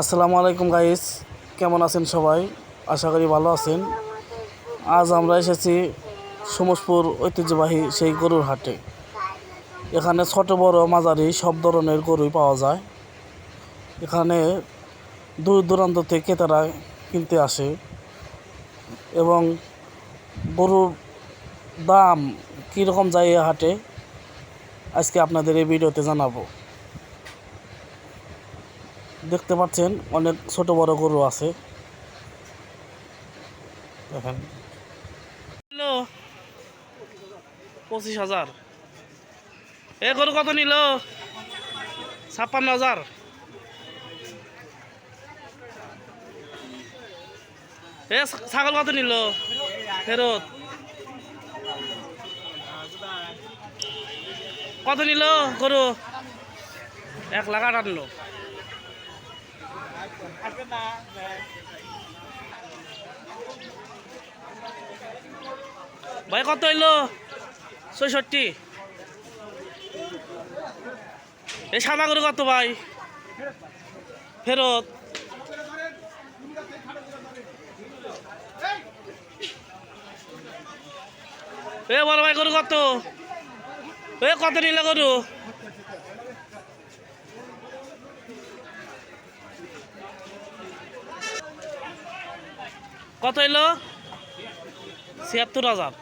আসসালামু আলাইকুম গাইস, কেমন আছেন সবাই? আশা করি ভালো আছেন। আজ আমরা এসেছি সমসপুর ঐতিহ্যবাহী সেই গরুর হাটে। এখানে ছোট বড় মাঝারি সব ধরনের গরুই পাওয়া যায়। এখানে দূর দূরান্ত থেকে ক্রেতারা কিনতে আসে এবং গরুর দাম কীরকম যায় এ হাটে, আজকে আপনাদের এই ভিডিওতে জানাব। দেখতে পাচ্ছেন অনেক ছোট বড় গরু আছে। দেখেন। পঁচিশ হাজার। এ গরু কত নিল? ছাপ্পান্ন হাজার। এ ছাগল কত নিল? ফেরত। কত নিল গরু? এক লাখ আটান্ন। ভাই, কত হইল? ছয়ষট্টি। এই সাদা গরু কত ভাই? ফেরত। এ বড় ভাই, গরু কত? এ কত নিলে গরু? কত এলো ছিয়াত্তর হাজার।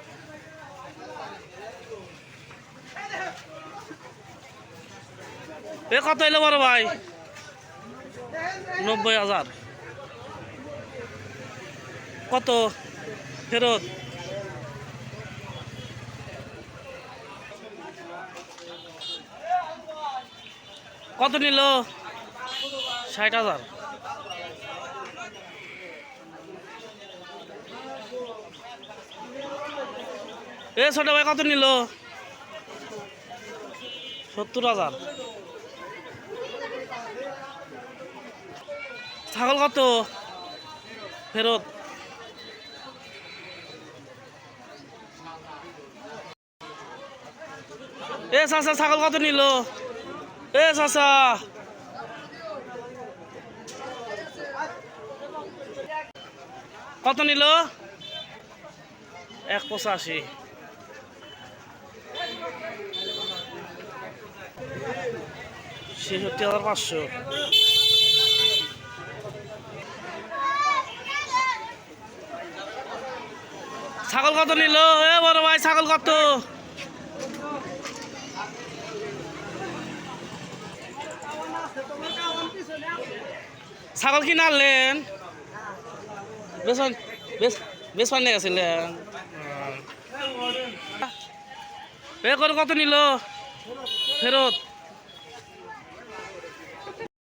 এ কত এলো বড় ভাই? নব্বই হাজার। কত? ফেরত? কত নিল? ষাট হাজার। এ, ছোট ভাই, কত নিল? সত্তর হাজার। ছাগল কত? ফেরত। এ, চাচা, ছাগল কত নিল? এ, চাচা। কত নিল? এক পঁচাশি। ছেষট্টি হাজার পাঁচশো। ছাগল কত নিল? এ বড় ভাই, ছাগল কত? ছাগল কি নাড়লেন? বেসন বেশ বেশ পান্ডে গেছিলেন। এ করে কত নিল? ফেরত।